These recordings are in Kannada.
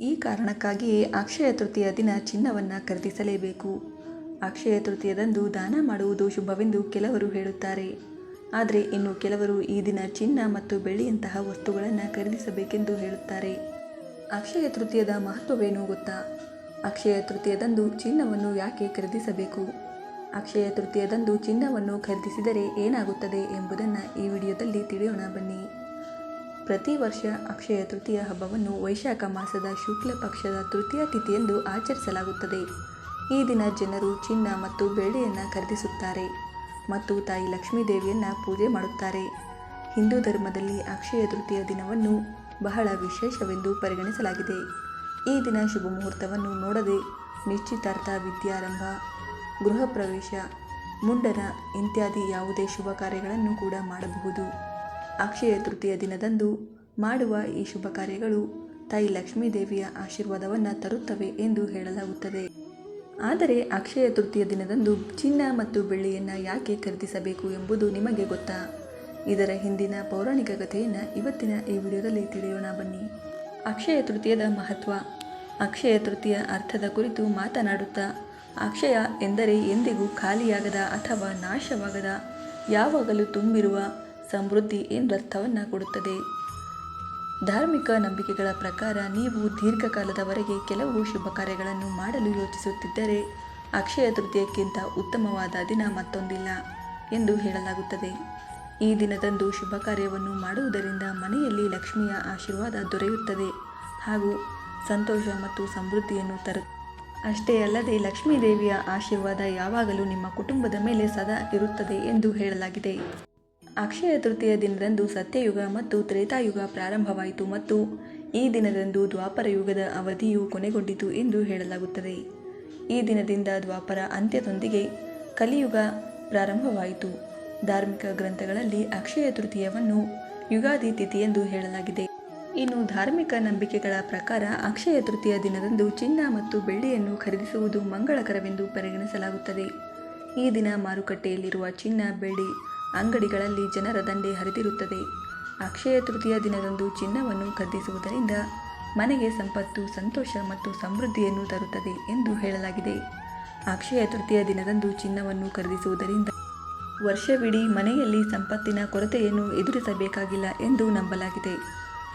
ಈ ಕಾರಣಕ್ಕಾಗಿಯೇ ಅಕ್ಷಯ ತೃತೀಯ ದಿನ ಚಿನ್ನವನ್ನು ಖರೀದಿಸಲೇಬೇಕು. ಅಕ್ಷಯ ತೃತೀಯದಂದು ದಾನ ಮಾಡುವುದು ಶುಭವೆಂದು ಕೆಲವರು ಹೇಳುತ್ತಾರೆ. ಆದರೆ ಇನ್ನು ಕೆಲವರು ಈ ದಿನ ಚಿನ್ನ ಮತ್ತು ಬೆಳ್ಳಿಯಂತಹ ವಸ್ತುಗಳನ್ನು ಖರೀದಿಸಬೇಕೆಂದು ಹೇಳುತ್ತಾರೆ. ಅಕ್ಷಯ ತೃತೀಯದ ಮಹತ್ವವೇನು ಗೊತ್ತಾ? ಅಕ್ಷಯ ತೃತೀಯದಂದು ಚಿನ್ನವನ್ನು ಯಾಕೆ ಖರೀದಿಸಬೇಕು? ಅಕ್ಷಯ ತೃತೀಯದಂದು ಚಿನ್ನವನ್ನು ಖರೀದಿಸಿದರೆ ಏನಾಗುತ್ತದೆ ಎಂಬುದನ್ನು ಈ ವಿಡಿಯೋದಲ್ಲಿ ತಿಳಿಯೋಣ ಬನ್ನಿ. ಪ್ರತಿ ವರ್ಷ ಅಕ್ಷಯ ತೃತೀಯ ಹಬ್ಬವನ್ನು ವೈಶಾಖ ಮಾಸದ ಶುಕ್ಲ ಪಕ್ಷದ ತೃತೀಯ ತಿಥಿಯೆಂದು ಆಚರಿಸಲಾಗುತ್ತದೆ. ಈ ದಿನ ಜನರು ಚಿನ್ನ ಮತ್ತು ಬೆಳ್ಳಿಯನ್ನು ಖರೀದಿಸುತ್ತಾರೆ ಮತ್ತು ತಾಯಿ ಲಕ್ಷ್ಮೀ ದೇವಿಯನ್ನು ಪೂಜೆ ಮಾಡುತ್ತಾರೆ. ಹಿಂದೂ ಧರ್ಮದಲ್ಲಿ ಅಕ್ಷಯ ತೃತೀಯ ದಿನವನ್ನು ಬಹಳ ವಿಶೇಷವೆಂದು ಪರಿಗಣಿಸಲಾಗಿದೆ. ಈ ದಿನ ಶುಭ ಮುಹೂರ್ತವನ್ನು ನೋಡದೆ ನಿಶ್ಚಿತಾರ್ಥ ವಿದ್ಯಾರಂಭ, ಗೃಹ ಪ್ರವೇಶ, ಮುಂಡನ ಇತ್ಯಾದಿ ಯಾವುದೇ ಶುಭ ಕಾರ್ಯಗಳನ್ನು ಕೂಡ ಮಾಡಬಹುದು. ಅಕ್ಷಯ ತೃತೀಯ ದಿನದಂದು ಮಾಡುವ ಈ ಶುಭ ಕಾರ್ಯಗಳು ತಾಯಿ ಲಕ್ಷ್ಮೀ ದೇವಿಯ ಆಶೀರ್ವಾದವನ್ನು ತರುತ್ತವೆ ಎಂದು ಹೇಳಲಾಗುತ್ತದೆ. ಆದರೆ ಅಕ್ಷಯ ತೃತೀಯ ದಿನದಂದು ಚಿನ್ನ ಮತ್ತು ಬೆಳ್ಳಿಯನ್ನು ಯಾಕೆ ಖರೀದಿಸಬೇಕು ಎಂಬುದು ನಿಮಗೆ ಗೊತ್ತಾ? ಇದರ ಹಿಂದಿನ ಪೌರಾಣಿಕ ಕಥೆಯನ್ನು ಇವತ್ತಿನ ಈ ವಿಡಿಯೋದಲ್ಲಿ ತಿಳಿಯೋಣ ಬನ್ನಿ. ಅಕ್ಷಯ ತೃತೀಯದ ಮಹತ್ವ. ಅಕ್ಷಯ ತೃತೀಯ ಅರ್ಥದ ಕುರಿತು ಮಾತನಾಡುತ್ತಾ, ಅಕ್ಷಯ ಎಂದರೆ ಎಂದಿಗೂ ಖಾಲಿಯಾಗದ ಅಥವಾ ನಾಶವಾಗದ, ಯಾವಾಗಲೂ ತುಂಬಿರುವ ಸಮೃದ್ಧಿ ಎಂದರ್ಥವನ್ನು ಕೊಡುತ್ತದೆ? ಧಾರ್ಮಿಕ ನಂಬಿಕೆಗಳ ಪ್ರಕಾರ ನೀವು ದೀರ್ಘಕಾಲದವರೆಗೆ ಕೆಲವು ಶುಭ ಕಾರ್ಯಗಳನ್ನು ಮಾಡಲು ಯೋಚಿಸುತ್ತಿದ್ದರೆ ಅಕ್ಷಯ ತೃತೀಯಕ್ಕಿಂತ ಉತ್ತಮವಾದ ದಿನ ಮತ್ತೊಂದಿಲ್ಲ ಎಂದು ಹೇಳಲಾಗುತ್ತದೆ. ಈ ದಿನದಂದು ಶುಭ ಕಾರ್ಯವನ್ನು ಮಾಡುವುದರಿಂದ ಮನೆಯಲ್ಲಿ ಲಕ್ಷ್ಮಿಯ ಆಶೀರ್ವಾದ ದೊರೆಯುತ್ತದೆ ಹಾಗೂ ಸಂತೋಷ ಮತ್ತು ಸಮೃದ್ಧಿಯನ್ನು ತರು ಅಷ್ಟೇ ಅಲ್ಲದೆ ಲಕ್ಷ್ಮೀ ದೇವಿಯ ಆಶೀರ್ವಾದ ಯಾವಾಗಲೂ ನಿಮ್ಮ ಕುಟುಂಬದ ಮೇಲೆ ಸದಾ ಇರುತ್ತದೆ ಎಂದು ಹೇಳಲಾಗಿದೆ. ಅಕ್ಷಯ ತೃತೀಯ ದಿನದಂದು ಸತ್ಯಯುಗ ಮತ್ತು ತ್ರೇತಾಯುಗ ಪ್ರಾರಂಭವಾಯಿತು ಮತ್ತು ಈ ದಿನದಂದು ದ್ವಾಪರ ಯುಗದ ಅವಧಿಯು ಕೊನೆಗೊಂಡಿತು ಎಂದು ಹೇಳಲಾಗುತ್ತದೆ. ಈ ದಿನದಿಂದ ದ್ವಾಪರ ಅಂತ್ಯದೊಂದಿಗೆ ಕಲಿಯುಗ ಪ್ರಾರಂಭವಾಯಿತು. ಧಾರ್ಮಿಕ ಗ್ರಂಥಗಳಲ್ಲಿ ಅಕ್ಷಯ ತೃತೀಯವನ್ನು ಯುಗಾದಿ ತಿಥಿ ಎಂದು ಹೇಳಲಾಗಿದೆ. ಇನ್ನು ಧಾರ್ಮಿಕ ನಂಬಿಕೆಗಳ ಪ್ರಕಾರ ಅಕ್ಷಯ ತೃತೀಯ ದಿನದಂದು ಚಿನ್ನ ಮತ್ತು ಬೆಳ್ಳಿಯನ್ನು ಖರೀದಿಸುವುದು ಮಂಗಳಕರವೆಂದು ಪರಿಗಣಿಸಲಾಗುತ್ತದೆ. ಈ ದಿನ ಮಾರುಕಟ್ಟೆಯಲ್ಲಿರುವ ಚಿನ್ನ, ಬೆಳ್ಳಿ ಅಂಗಡಿಗಳಲ್ಲಿ ಜನರ ದಂಡೆ ಹರಿದಿರುತ್ತದೆ. ಅಕ್ಷಯ ತೃತೀಯ ದಿನದಂದು ಚಿನ್ನವನ್ನು ಖರೀದಿಸುವುದರಿಂದ ಮನೆಗೆ ಸಂಪತ್ತು, ಸಂತೋಷ ಮತ್ತು ಸಮೃದ್ಧಿಯನ್ನು ತರುತ್ತದೆ ಎಂದು ಹೇಳಲಾಗಿದೆ. ಅಕ್ಷಯ ತೃತೀಯ ದಿನದಂದು ಚಿನ್ನವನ್ನು ಖರೀದಿಸುವುದರಿಂದ ವರ್ಷವಿಡೀ ಮನೆಯಲ್ಲಿ ಸಂಪತ್ತಿನ ಕೊರತೆಯನ್ನು ಎದುರಿಸಬೇಕಾಗಿಲ್ಲ ಎಂದು ನಂಬಲಾಗಿದೆ.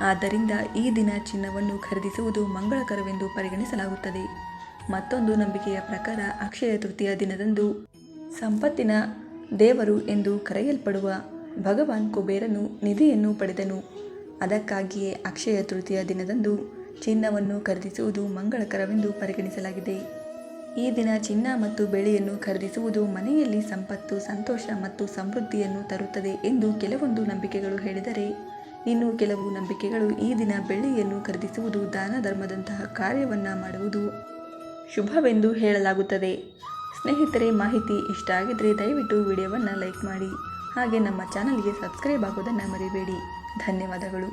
ಆದ್ದರಿಂದ ಈ ದಿನ ಚಿನ್ನವನ್ನು ಖರೀದಿಸುವುದು ಮಂಗಳಕರವೆಂದು ಪರಿಗಣಿಸಲಾಗುತ್ತದೆ. ಮತ್ತೊಂದು ನಂಬಿಕೆಯ ಪ್ರಕಾರ ಅಕ್ಷಯ ತೃತೀಯ ದಿನದಂದು ಸಂಪತ್ತಿನ ದೇವರು ಎಂದು ಕರೆಯಲ್ಪಡುವ ಭಗವಾನ್ ಕುಬೇರನು ನಿಧಿಯನ್ನು ಪಡೆದನು. ಅದಕ್ಕಾಗಿಯೇ ಅಕ್ಷಯ ತೃತೀಯ ದಿನದಂದು ಚಿನ್ನವನ್ನು ಖರೀದಿಸುವುದು ಮಂಗಳಕರವೆಂದು ಪರಿಗಣಿಸಲಾಗಿದೆ. ಈ ದಿನ ಚಿನ್ನ ಮತ್ತು ಬೆಳ್ಳಿಯನ್ನು ಖರೀದಿಸುವುದು ಮನೆಯಲ್ಲಿ ಸಂಪತ್ತು, ಸಂತೋಷ ಮತ್ತು ಸಮೃದ್ಧಿಯನ್ನು ತರುತ್ತದೆ ಎಂದು ಕೆಲವೊಂದು ನಂಬಿಕೆಗಳು ಹೇಳಿದರೆ, ಇನ್ನು ಕೆಲವು ನಂಬಿಕೆಗಳು ಈ ದಿನ ಬೆಳ್ಳಿಯನ್ನು ಖರೀದಿಸುವುದು ದಾನ ಧರ್ಮದಂತಹ ಕಾರ್ಯವನ್ನು ಮಾಡುವುದು ಶುಭವೆಂದು ಹೇಳಲಾಗುತ್ತದೆ. ಸ್ನೇಹಿತರೆ, ಮಾಹಿತಿ ಇಷ್ಟ ಆಗಿದ್ದರೆ ದಯವಿಟ್ಟು ವಿಡಿಯೋವನ್ನು ಲೈಕ್ ಮಾಡಿ. ಹಾಗೆ ನಮ್ಮ ಚಾನಲ್ಗೆ ಸಬ್ಸ್ಕ್ರೈಬ್ ಆಗೋದನ್ನು ಮರಿಬೇಡಿ. ಧನ್ಯವಾದಗಳು.